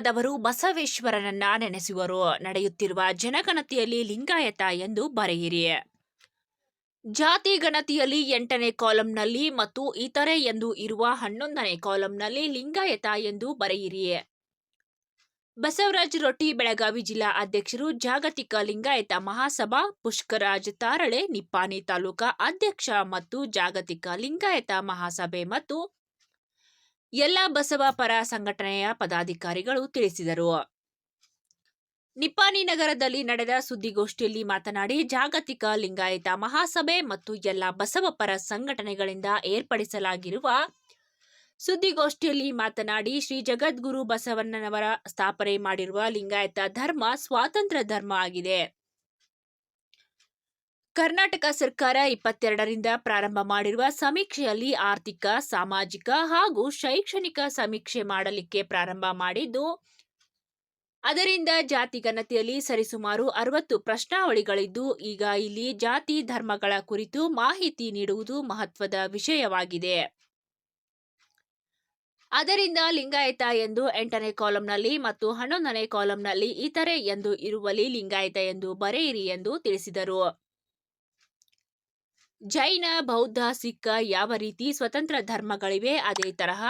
ಸಮುದಾಯದವರು ಬಸವೇಶ್ವರನನ್ನ ನೆನೆಸುವರು. ನಡೆಯುತ್ತಿರುವ ಜನಗಣತಿಯಲ್ಲಿ ಲಿಂಗಾಯತ ಎಂದು ಬರೆಯಿರಿ. ಜಾತಿ ಗಣತಿಯಲ್ಲಿ ಎಂಟನೇ ಕಾಲಂನಲ್ಲಿ ಮತ್ತು ಇತರೆ ಎಂದು ಇರುವ ಹನ್ನೊಂದನೇ ಕಾಲಂನಲ್ಲಿ ಲಿಂಗಾಯತ ಎಂದು ಬರೆಯಿರಿ. ಬಸವರಾಜ್ ರೊಟ್ಟಿ, ಬೆಳಗಾವಿ ಜಿಲ್ಲಾ ಅಧ್ಯಕ್ಷರು, ಜಾಗತಿಕ ಲಿಂಗಾಯತ ಮಹಾಸಭಾ, ಪುಷ್ಕರಾಜ್ ತಾರಳೆ, ನಿಪ್ಪಾಣಿ ತಾಲೂಕಾ ಅಧ್ಯಕ್ಷ ಮತ್ತು ಜಾಗತಿಕ ಲಿಂಗಾಯತ ಮಹಾಸಭೆ ಮತ್ತು ಎಲ್ಲ ಬಸವ ಪರ ಸಂಘಟನೆಯ ಪದಾಧಿಕಾರಿಗಳು ತಿಳಿಸಿದರು. ನಿಪ್ಪಾನಿ ನಗರದಲ್ಲಿ ನಡೆದ ಸುದ್ದಿಗೋಷ್ಠಿಯಲ್ಲಿ ಮಾತನಾಡಿ, ಜಾಗತಿಕ ಲಿಂಗಾಯತ ಮಹಾಸಭೆ ಮತ್ತು ಎಲ್ಲ ಬಸವ ಪರ ಸಂಘಟನೆಗಳಿಂದ ಏರ್ಪಡಿಸಲಾಗಿರುವ ಸುದ್ದಿಗೋಷ್ಠಿಯಲ್ಲಿ ಮಾತನಾಡಿ, ಶ್ರೀ ಜಗದ್ಗುರು ಬಸವಣ್ಣನವರ ಸ್ಥಾಪನೆ ಮಾಡಿರುವ ಲಿಂಗಾಯತ ಧರ್ಮ ಸ್ವಾತಂತ್ರ್ಯ ಧರ್ಮ ಆಗಿದೆ. ಕರ್ನಾಟಕ ಸರ್ಕಾರ ಇಪ್ಪತ್ತೆರಡರಿಂದ ಪ್ರಾರಂಭ ಮಾಡಿರುವ ಸಮೀಕ್ಷೆಯಲ್ಲಿ ಆರ್ಥಿಕ, ಸಾಮಾಜಿಕ ಹಾಗೂ ಶೈಕ್ಷಣಿಕ ಸಮೀಕ್ಷೆ ಮಾಡಲಿಕ್ಕೆ ಪ್ರಾರಂಭ ಮಾಡಿದ್ದು, ಅದರಿಂದ ಜಾತಿ ಗಣತಿಯಲ್ಲಿ ಸರಿಸುಮಾರು ಅರವತ್ತು ಪ್ರಶ್ನಾವಳಿಗಳಿದ್ದು, ಈಗ ಇಲ್ಲಿ ಜಾತಿ ಧರ್ಮಗಳ ಕುರಿತು ಮಾಹಿತಿ ನೀಡುವುದು ಮಹತ್ವದ ವಿಷಯವಾಗಿದೆ. ಅದರಿಂದ ಲಿಂಗಾಯತ ಎಂದು ಎಂಟನೇ ಕಾಲಂನಲ್ಲಿ ಮತ್ತು ಹನ್ನೊಂದನೇ ಕಾಲಂನಲ್ಲಿ ಇತರೆ ಎಂದು ಇರುವಲ್ಲಿ ಲಿಂಗಾಯತ ಎಂದು ಬರೆಯಿರಿ ಎಂದು ತಿಳಿಸಿದರು. ಜೈನ, ಬೌದ್ಧ, ಸಿಖ್ ಯಾವ ರೀತಿ ಸ್ವತಂತ್ರ ಧರ್ಮಗಳಿವೆ ಅದೇ ತರಹ?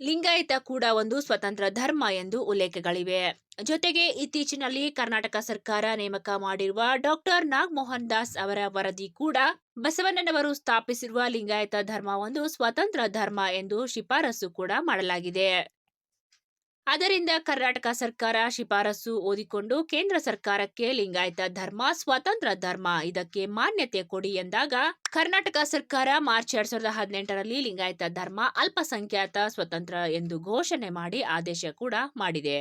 ಲಿಂಗಾಯತ ಕೂಡ ಒಂದು ಸ್ವತಂತ್ರ ಧರ್ಮ ಎಂದು ಉಲ್ಲೇಖಗಳಿವೆ. ಜೊತೆಗೆ ಇತ್ತೀಚಿನಲ್ಲಿ ಕರ್ನಾಟಕ ಸರ್ಕಾರ ನೇಮಕ ಮಾಡಿರುವ ಡಾಕ್ಟರ್ ನಾಗಮೋಹನ್ ದಾಸ್ ಅವರ ವರದಿ ಕೂಡ ಬಸವಣ್ಣನವರು ಸ್ಥಾಪಿಸಿರುವ ಲಿಂಗಾಯತ ಧರ್ಮ ಒಂದು ಸ್ವತಂತ್ರ ಧರ್ಮ ಎಂದು ಶಿಫಾರಸು ಕೂಡ ಮಾಡಲಾಗಿದೆ. ಅದರಿಂದ ಕರ್ನಾಟಕ ಸರ್ಕಾರ ಶಿಫಾರಸು ಓದಿಕೊಂಡು ಕೇಂದ್ರ ಸರ್ಕಾರಕ್ಕೆ ಲಿಂಗಾಯತ ಧರ್ಮ, ಸ್ವತಂತ್ರ ಧರ್ಮ ಇದಕ್ಕೆ ಮಾನ್ಯತೆ ಕೊಡಿ ಎಂದಾಗ ಕರ್ನಾಟಕ ಸರ್ಕಾರ ಮಾರ್ಚ್ ಎರಡ್ ಸಾವಿರದ ಹದಿನೆಂಟರಲ್ಲಿ ಲಿಂಗಾಯತ ಧರ್ಮ ಅಲ್ಪಸಂಖ್ಯಾತ ಸ್ವತಂತ್ರ ಎಂದು ಘೋಷಣೆ ಮಾಡಿ ಆದೇಶ ಕೂಡ ಮಾಡಿದೆ.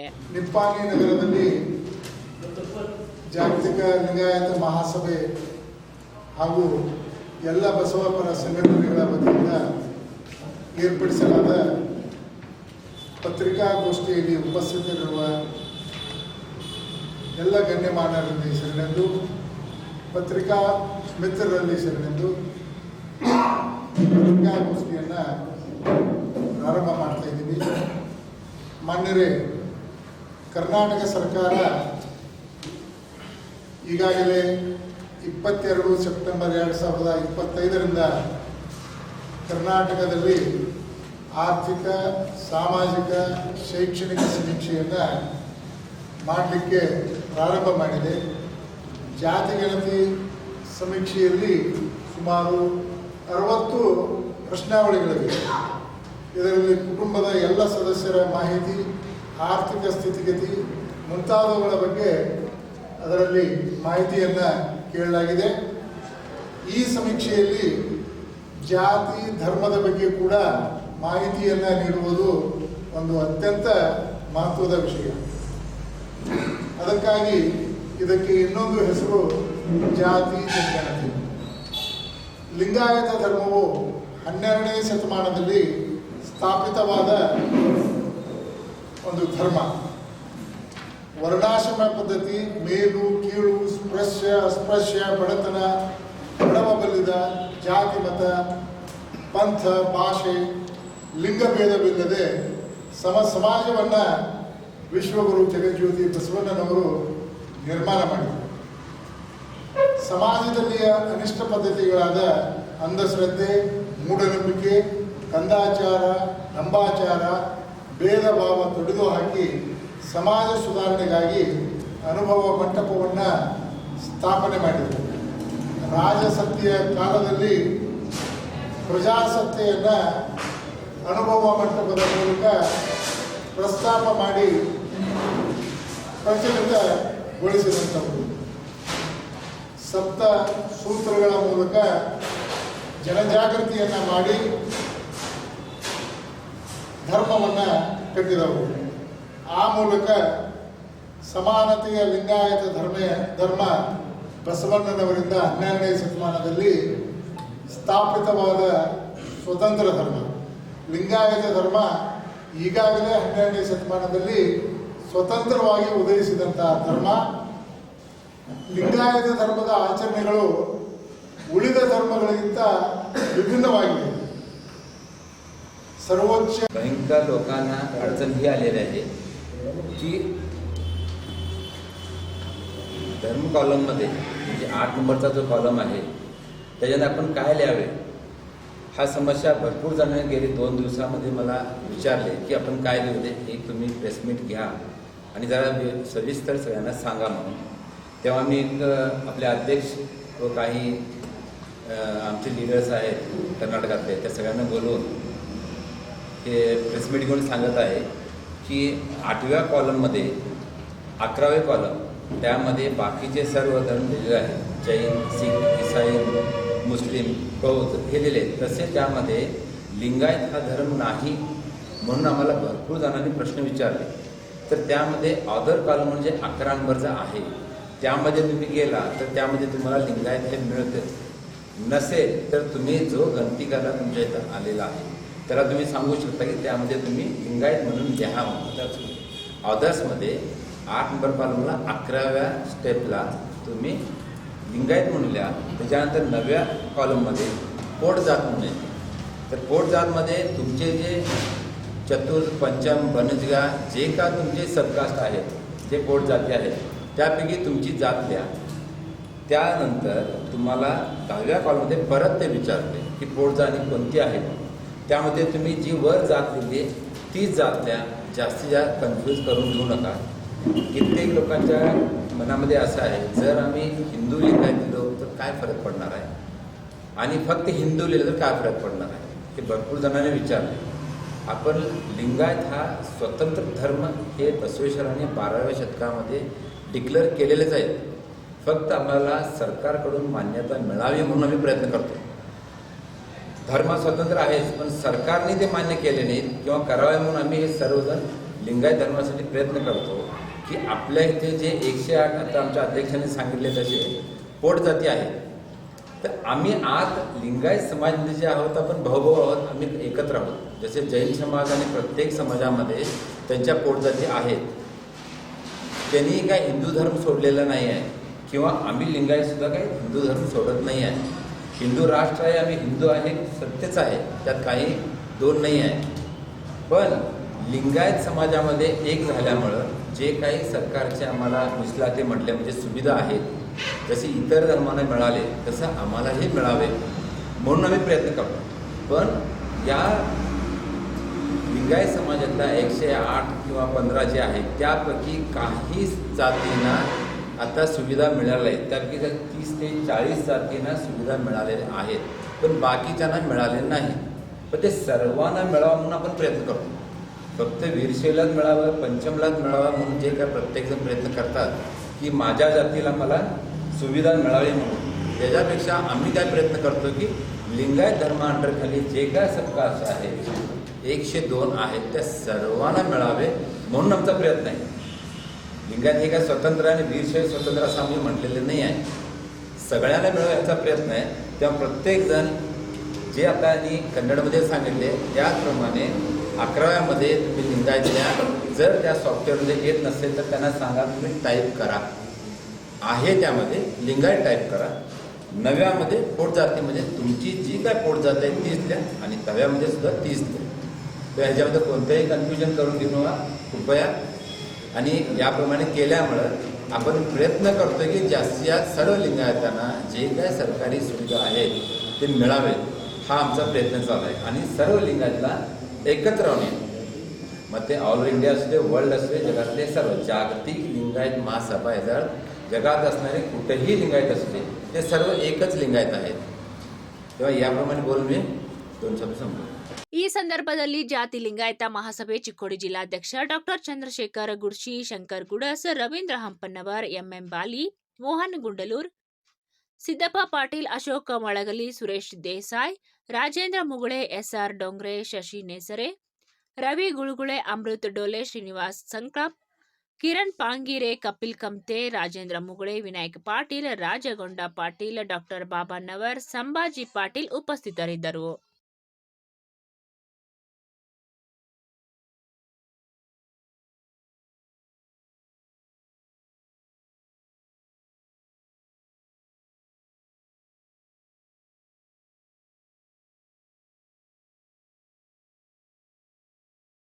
ನಗರದಲ್ಲಿ ಜಾಗತಿಕ ಲಿಂಗಾಯತ ಮಹಾಸಭೆ ಹಾಗೂ ಎಲ್ಲ ಬಸವಪರ ಸಂಘಟನೆಗಳ ವತಿಯಿಂದ ಏರ್ಪಡಿಸಲಾದ ಪತ್ರಿಕಾಗೋಷ್ಠಿಯಲ್ಲಿ ಉಪಸ್ಥಿತರಿರುವ ಎಲ್ಲ ಗಣ್ಯಮಾನರಲ್ಲಿ ಶರಣೆಂದು ಪತ್ರಿಕಾ ಮಿತ್ರರಲ್ಲಿ ಶರಣೆಂದು ಪತ್ರಿಕಾಗೋಷ್ಠಿಯನ್ನು ಪ್ರಾರಂಭ ಮಾಡ್ತಾ ಇದ್ದೀವಿ ಮಾನ್ಯರೇ, ಕರ್ನಾಟಕ ಸರ್ಕಾರ ಈಗಾಗಲೇ ಇಪ್ಪತ್ತೆರಡು ಸೆಪ್ಟೆಂಬರ್ ಎರಡು ಸಾವಿರದ ಇಪ್ಪತ್ತೈದರಿಂದ ಕರ್ನಾಟಕದಲ್ಲಿ ಆರ್ಥಿಕ, ಸಾಮಾಜಿಕ, ಶೈಕ್ಷಣಿಕ ಸಮೀಕ್ಷೆಯನ್ನು ಮಾಡಲಿಕ್ಕೆ ಪ್ರಾರಂಭ ಮಾಡಿದೆ. ಜಾತಿ ಗಣತಿ ಸಮೀಕ್ಷೆಯಲ್ಲಿ ಸುಮಾರು ಅರವತ್ತು ಪ್ರಶ್ನಾವಳಿಗಳಿವೆ. ಇದರಲ್ಲಿ ಕುಟುಂಬದ ಎಲ್ಲ ಸದಸ್ಯರ ಮಾಹಿತಿ, ಆರ್ಥಿಕ ಸ್ಥಿತಿಗತಿ, ಮುಂತಾದವುಗಳ ಬಗ್ಗೆ ಅದರಲ್ಲಿ ಮಾಹಿತಿಯನ್ನು ಕೇಳಲಾಗಿದೆ. ಈ ಸಮೀಕ್ಷೆಯಲ್ಲಿ ಜಾತಿ, ಧರ್ಮದ ಬಗ್ಗೆ ಕೂಡ ಮಾಹಿತಿಯನ್ನು ನೀಡುವುದು ಒಂದು ಅತ್ಯಂತ ಮಹತ್ವದ ವಿಷಯ. ಅದಕ್ಕಾಗಿ ಇದಕ್ಕೆ ಇನ್ನೊಂದು ಹೆಸರು ಜಾತಿ ಜನಜಾತಿ ಲಿಂಗಾಯತ ಧರ್ಮವು ಹನ್ನೆರಡನೇ ಶತಮಾನದಲ್ಲಿ ಸ್ಥಾಪಿತವಾದ ಒಂದು ಧರ್ಮ. ವರ್ಣಾಶ್ರಮ ಪದ್ಧತಿ, ಮೇಲು, ಕೀಳು, ಸ್ಪೃಶ್ಯ, ಅಸ್ಪೃಶ್ಯ, ಬಡತನ, ಬಡವಬಲ್ಲಿದ ಜಾತಿ ಮತ ಪಂಥ, ಭಾಷೆ ಲಿಂಗಭೇದವಿಲ್ಲದೆ ಸಮ ಸಮಾಜವನ್ನು ವಿಶ್ವಗುರು ಜಗಜ್ಯೋತಿ ಬಸವಣ್ಣನವರು ನಿರ್ಮಾಣ ಮಾಡಿದರು. ಸಮಾಜದಲ್ಲಿಯ ಅನಿಷ್ಟ ಪದ್ಧತಿಗಳಾದ ಅಂಧಶ್ರದ್ಧೆ, ಮೂಢನಂಬಿಕೆ ಕಂದಾಚಾರ ನಂಬಾಚಾರ ಭೇದ ಭಾವ ತೊಡೆದು ಹಾಕಿ ಸಮಾಜ ಸುಧಾರಣೆಗಾಗಿ ಅನುಭವ ಮಂಟಪವನ್ನು ಸ್ಥಾಪನೆ ಮಾಡಿದರು. ರಾಜಸತ್ತೆಯ ಕಾಲದಲ್ಲಿ ಪ್ರಜಾಸತ್ತೆಯನ್ನು ಅನುಭವ ಮಂಟಪದ ಮೂಲಕ ಪ್ರಸ್ತಾಪ ಮಾಡಿ ಪ್ರಚಲಿತಗೊಳಿಸಿದಂಥವರು ಸಪ್ತ ಸೂತ್ರಗಳ ಮೂಲಕ ಜನಜಾಗೃತಿಯನ್ನು ಮಾಡಿ ಧರ್ಮವನ್ನು ಕಟ್ಟಿದವರು. ಆ ಮೂಲಕ ಸಮಾನತೆಯ ಲಿಂಗಾಯತ ಧರ್ಮ ಧರ್ಮ ಬಸವಣ್ಣನವರಿಂದ ಹನ್ನೆರಡನೇ ಶತಮಾನದಲ್ಲಿ ಸ್ಥಾಪಿತವಾದ ಸ್ವತಂತ್ರ ಧರ್ಮ. ಲಿಂಗಾಯತ ಧರ್ಮ ಈಗಾಗಲೇ ಹನ್ನೆರಡನೇ ಶತಮಾನದಲ್ಲಿ ಸ್ವತಂತ್ರವಾಗಿ ಉದಯಿಸಿದಂತಹ ಧರ್ಮ ಲಿಂಗಾಯತ ಧರ್ಮದ ಆಚರಣೆಗಳು ಉಳಿದ ಧರ್ಮಗಳಿಗಿಂತ ವಿಭಿನ್ನವಾಗಿವೆ सर्वोच्च भयंकर लोकांना अडचण ही आलेली आहे की धर्म कॉलममध्ये म्हणजे आठ नंबरचा जो कॉलम आहे त्याच्यात आपण काय लिहावे हा समस्या भरपूर जणांनी गेली दोन दिवसामध्ये मला विचारले की आपण काय लिहू दे एक तुम्ही प्रेसमीट घ्या. आणि जरा सविस्तर सगळ्यांना सांगा म्हणून. तेव्हा मी एक आपले अध्यक्ष व काही आमचे लिडर्स आहेत कर्नाटकातले त्या सगळ्यांना बोलवून हे प्रेसमीट घेऊन सांगत आहे की आठव्या कॉलममध्ये अकरावे कॉलम त्यामध्ये बाकीचे सर्व धर्म दिलेले आहेत. जैन सिख इसाई मुस्लिम बौद्ध हे दिले तसे त्यामध्ये लिंगायत हा धर्म नाही म्हणून आम्हाला भरपूर जणांनी प्रश्न विचारले. तर त्यामध्ये ऑदर कॉलम म्हणजे अकरा नंबरचा आहे त्यामध्ये तुम्ही गेला तर त्यामध्ये तुम्हाला लिंगायत हे मिळते. नसेल तर तुम्ही जो गणतिकाला तुमच्या इथं आलेला आहे त्याला तुम्ही सांगू शकता की त्यामध्ये तुम्ही लिंगायत म्हणून लिहा म्हणून. ऑदर्समध्ये आठ नंबर कॉलमला अकराव्या स्टेपला तुम्ही लिंगायत म्हणून त्याच्यानंतर नव्या कॉलममध्ये पोट जात म्हणून येते तर पोट जातमध्ये तुमचे जे चतुर पंचम बनजगा जे का तुमचे सबकास्ट आहेत जे पोट जाती आहेत त्यापैकी तुमची जात द्या. त्यानंतर तुम्हाला दहाव्या कॉलमध्ये परत ते विचारते की पोटजाणी कोणती आहे त्यामध्ये तुम्ही जी वर जात दिली तीच जात द्या. जास्तीत जास्त कन्फ्यूज करून घेऊ नका. कित्येक लोकांच्या मनामध्ये असं आहे जर आम्ही हिंदू लिंगायत दिलो तर काय फरक पडणार आहे? आणि फक्त हिंदू लिहिलं तर काय फरक पडणार आहे? हे भरपूर जणांनी विचारले. आपण लिंगायत हा स्वतंत्र धर्म हे बसवेश्वराने बाराव्या शतकामध्ये डिक्लेअर केलेलेच आहेत फक्त आम्हाला सरकारकडून मान्यता मिळावी म्हणून आम्ही प्रयत्न करतो. धर्म स्वतंत्र आहेच पण सरकारने ते मान्य केले नाहीत किंवा करावे म्हणून आम्ही हे सर्वजण लिंगायत धर्मासाठी प्रयत्न करतो. की आपल्या इथे जे एकशे आठ आता आमच्या अध्यक्षांनी सांगितले तसे पोट जाती आहेत तर आम्ही आज लिंगायत समाजमध्ये जे आहोत आपण भाऊभाऊ आहोत आम्ही एकत्र आहोत. जसे जैन समाज आणि प्रत्येक समाजामध्ये त्यांच्या पोटजाती आहेत. त्यांनी काय हिंदू धर्म सोडलेला नाही आहे. किंवा आम्ही लिंगायत सुद्धा काही हिंदू धर्म सोडत नाही आहे. हिंदू राष्ट्र आहे आम्ही हिंदू आहे सत्यच आहे. त्यात काही दोन नाही आहे. पण लिंगायत समाजामध्ये एक झाल्यामुळं जे काही सरकारचे आम्हाला मुस्लाते म्हटले म्हणजे सुविधा आहेत जसे इतर धर्मांना मिळाले तसं आम्हालाही मिळावे म्हणून आम्ही प्रयत्न करतो. पण या लिंगायत समाजातला एकशे आठ किंवा पंधरा जे आहेत त्यापैकी काही जातींना आता सुविधा मिळाल्या आहेत. त्यापैकी तीस ते चाळीस जातींना सुविधा मिळालेल्या आहेत. पण बाकीच्यांना मिळाले नाही पण ते सर्वांना मिळावं म्हणून आपण प्रयत्न करतो. फक्त वीरशैलाच मिळावं पंचमलाच मिळावं म्हणून जे काय प्रत्येकजण प्रयत्न करतात की माझ्या जातीला मला सुविधा मिळावी म्हणून. त्याच्यापेक्षा आम्ही काय प्रयत्न करतो की लिंगायत धर्मांतरखाली जे काय सबकास्ट आहे एकशे दोन आहेत त्या सर्वांना मिळावे म्हणून आमचा प्रयत्न आहे. लिंगायत हे काय स्वतंत्र आणि वीरशैव स्वतंत्र असं आम्ही म्हटलेले नाही आहे. सगळ्यांना मिळवण्याचा प्रयत्न आहे. तेव्हा प्रत्येकजण जे आता आणि कन्नडमध्ये सांगितले त्याचप्रमाणे अकराव्यामध्ये तुम्ही लिंगायत द्या जर त्या सॉफ्टवेअरमध्ये येत नसेल तर त्यांना सांगा तुम्ही टाईप करा. आहे त्यामध्ये लिंगायत टाईप करा. नव्यामध्ये पोट म्हणजे तुमची जी काय पोट जात आहे तीच द्या आणि तव्यामध्ये सुद्धा तीच द्या. तर ह्याच्यामध्ये कोणतंही कन्फ्युजन करून घेऊ नका. कृपया. आणि याप्रमाणे केल्यामुळं आपण प्रयत्न करतो की जास्तीत जास्त सर्व लिंगायतांना जे काय सरकारी सुविधा आहेत ते मिळावेत. हा आमचा प्रयत्न चालू आहे. आणि सर्व लिंगायतला एकत्र राहून येईल मग ते ऑल इंडिया असू दे वर्ल्ड असू दे जगातले सर्व जागतिक लिंगायत महासभा याच्यात जगात असणारे कुठेही लिंगायत असू दे ते सर्व एकच लिंगायत आहेत तेव्हा याप्रमाणे बोलून मी दोन शब्द संपलो ಈ ಸಂದರ್ಭದಲ್ಲಿ ಜಾತಿ ಲಿಂಗಾಯತ ಮಹಾಸಭೆ ಚಿಕ್ಕೋಡಿ ಜಿಲ್ಲಾಧ್ಯಕ್ಷ doctor Chandrashekhar Gudshi Shankar Gudas Ravindra Hampannavar MM Bali Mohan ಗುಂಡಲೂರ್ Siddappa Patil, Ashoka Malagali Suresh Desai, Rajendra Mugule, SR Dongre, Shashi Nesare, Ravi Gulugule, Amrut Dole Shrinivas Sankrap Kiran Pangire, Kapil Kamte Rajendra Mugule, Vinayak Patil, Rajagonda Patil, doctor Baba Navar Sambhaji Patil ಉಪಸ್ಥಿತರಿದ್ದರು.